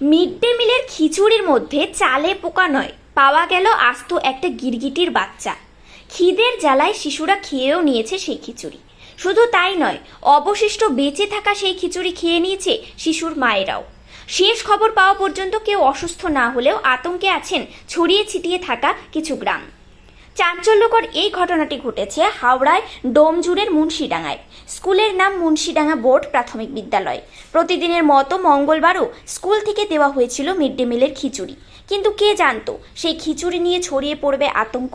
Mid day মিলের খিচুড়ির মধ্যে চালে পোকা নয়, পাওয়া গেল আস্ত একটা গিরগিটির বাচ্চা। খিদের জ্বালায় শিশুরা খেয়েও নিয়েছে সেই খিচুড়ি। শুধু তাই নয়, অবশিষ্ট বেঁচে থাকা সেই খিচুড়ি খেয়ে নিয়েছে শিশুর মায়েরাও। শেষ খবর পাওয়া পর্যন্ত কেউ অসুস্থ না হলেও আতঙ্কে আছেন ছড়িয়ে ছিটিয়ে থাকা কিছু গ্রাম। চাঞ্চল্যকর এই ঘটনাটি ঘটেছে হাওড়ায় ডোমজুড়ের মুন্সিডাঙ্গায়। স্কুলের নাম মুন্সিডাঙ্গা বোর্ড প্রাথমিক বিদ্যালয়। প্রতিদিনের মতো মঙ্গলবারও স্কুল থেকে দেওয়া হয়েছিল মিড ডে মিলের খিচুড়ি। কিন্তু কে জানতো সেই খিচুড়ি নিয়ে ছড়িয়ে পড়বে আতঙ্ক?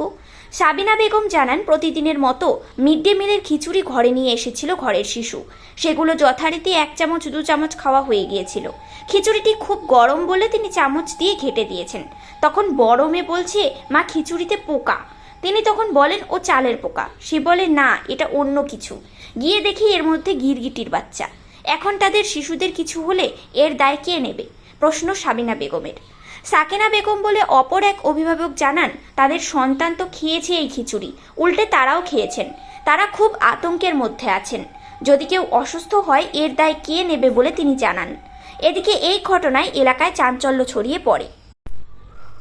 সাবিনা বেগম জানান, প্রতিদিনের মতো মিড ডে মিলের খিচুড়ি ঘরে নিয়ে এসেছিল ঘরের শিশু। সেগুলো যথারীতি এক চামচ, দু চামচ খাওয়া হয়ে গিয়েছিল। খিচুড়িটি খুব গরম বলে তিনি চামচ দিয়ে ঘেটে দিয়েছেন। তখন বড় মেয়ে বলছে, মা, খিচুড়িতে পোকা। তিনি তখন বলেন, ও চালের পোকা। সে বলে, না, এটা অন্য কিছু। গিয়ে দেখি এর মধ্যে গিরগিটির বাচ্চা। এখন তাদের শিশুদের কিছু হলে এর দায় কে নেবে? প্রশ্ন সাবিনা বেগমের। সাকেনা বেগম বলে, অপর এক অভিভাবক জানান, তাদের সন্তান তো খেয়েছে এই খিচুড়ি। উল্টে তারাও খেয়েছেন। তারা খুব আতঙ্কের মধ্যে আছেন। যদি কেউ অসুস্থ হয়, এর দায় কে নেবে বলে তিনি জানান। এদিকে এই ঘটনায় এলাকায় চাঞ্চল্য ছড়িয়ে পড়ে।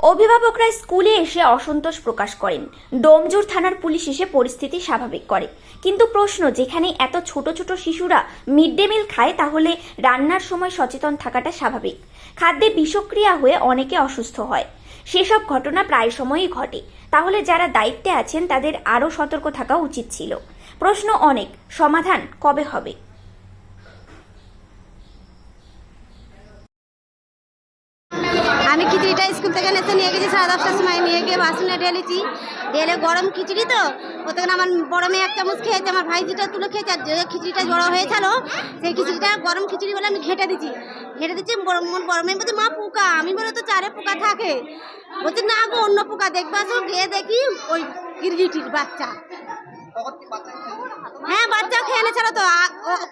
অভিভাবকরা স্কুলে এসে অসন্তোষ প্রকাশ করেন। ডোমজুর থানার পুলিশ এসে পরিস্থিতি স্বাভাবিক করে। কিন্তু প্রশ্ন, যেখানে এত ছোট ছোট শিশুরা মিড ডে মিল খায়, তাহলে রান্নার সময় সচেতন থাকাটা স্বাভাবিক। খাদ্যে বিষক্রিয়া হয়ে অনেকে অসুস্থ হয়। সেসব ঘটনা প্রায় সময়ই ঘটে। তাহলে যারা দায়িত্বে আছেন, তাদের আরও সতর্ক থাকা উচিত ছিল। প্রশ্ন অনেক, সমাধান কবে হবে? আমি খিচুড়িটা স্কুল থেকে নেতে নিয়ে গেছি সাড়ে দশটার সময়। নিয়ে গিয়ে বাসনে ঢেলেছি। ঢেলে গরম খিচুড়ি তো। ওতে আমার বড় মেয়ে এক চামচ খেয়েছে, আমার ভাইজিটা তুলে খেয়েছে, আর যে খিচুড়িটা জড়ো হয়েছিল, সেই খিচুড়িটা গরম খিচুড়ি বলে আমি ঘেটে দিচ্ছি ঘেটে দিচ্ছি, বড় মেয়ে বলছে, মা, পোকা। আমি বলে তো চারে পোকা থাকে। বলছে, না গো, অন্য পোকা দেখবা, আসো, গিয়ে দেখি ওই গিরগিটির বাচ্চা। হ্যাঁ বাচ্চা খেয়ে এনেছিল তো।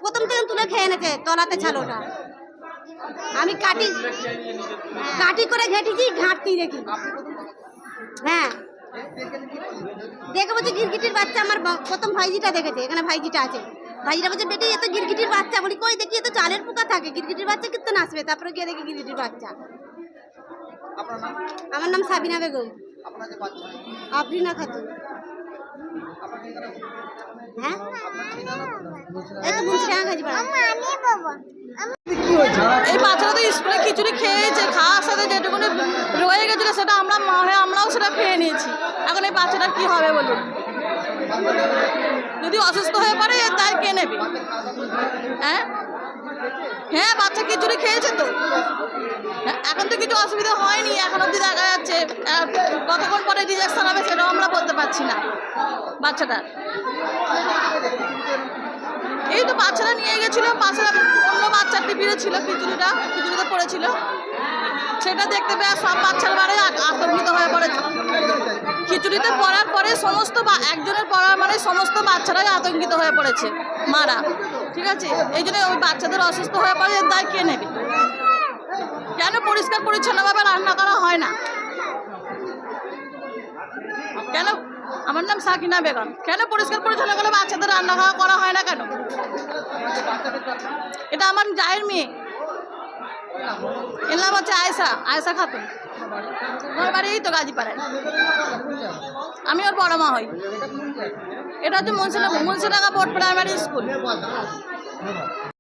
প্রথম থেকে তুলে খেয়ে এনেছে, তলাতে ছিল ওটা। আমি কাটি কাটি করে ঘেটেছি ঘাঁটতি দেখি। হ্যাঁ। দেখে বলছে গিরগিটির বাচ্চা আমার প্রথম ভাইজিটা দেখেছে এখানে ভাইজিটা আছে। ভাইজিটা বলছে বেটি এ তো গিরগিটির বাচ্চা। বলি কই দেখি এত চালের পোকা থাকে। গিরগিটির বাচ্চা কিন্তু নাচবে তারপরে গিয়ে দেখি গিরগিটির বাচ্চা। আমার নাম সাবিনা বেগম। আফরিনা খাতুন। হ্যাঁ? এই তো এই বাচ্চারা তো স্কুলে খিচুড়ি খেয়েছে খাওয়ার সাথে যেটুকুনি রয়ে গেছিল সেটা আমরা মা আমরাও সেটা খেয়ে নিয়েছি। এখন এই বাচ্চাটা কি হবে বলুন? যদি অসুস্থ হয়ে পড়ে তাই কে নেবে? হ্যাঁ? হ্যাঁ বাচ্চা খিচুড়ি খেয়েছে তো? হ্যাঁ, এখন তো কিছু অসুবিধা হয়নি এখন অব্দি দেখা যাচ্ছে কতক্ষণ পরে রিজেকশন হবে সেটাও আমরা বলতে পারছি না বাচ্চাটা এই তো বাচ্চারা নিয়ে গেছিল পাশে বাচ্চার টিফিনে ছিল খিচুড়িটা খিচুড়িতে পড়েছিল। সেটা দেখতে পেয়ে সব বাচ্চার বারে আতঙ্কিত হয়ে পড়েছে। খিচুড়িতে পড়ার পরে সমস্ত একজনের পড়ার মানে সমস্ত বাচ্চারাই আতঙ্কিত হয়ে পড়েছে, মারা। ঠিক আছে? এই জন্য ওই বাচ্চাদের অসুস্থ হয়ে পড়ে দায় কে নেবে? কেন পরিষ্কার পরিচ্ছন্নভাবে রান্না করা হয় না? কেন? আমার নাম সাকিনা বেগম। কেন পরিষ্কার পরিচ্ছন্ন করে বাচ্চাদের রান্না খাওয়া করা হয় না কেন? এটা আমার জায়ের মেয়ে। এর নাম হচ্ছে আয়সা আয়সা খাতুন। আমার বাড়ি এই তো গাজীপাড়ায়। আমি ওর বড় মা হই। এটা হচ্ছে Munshidanga Munshidanga board primary school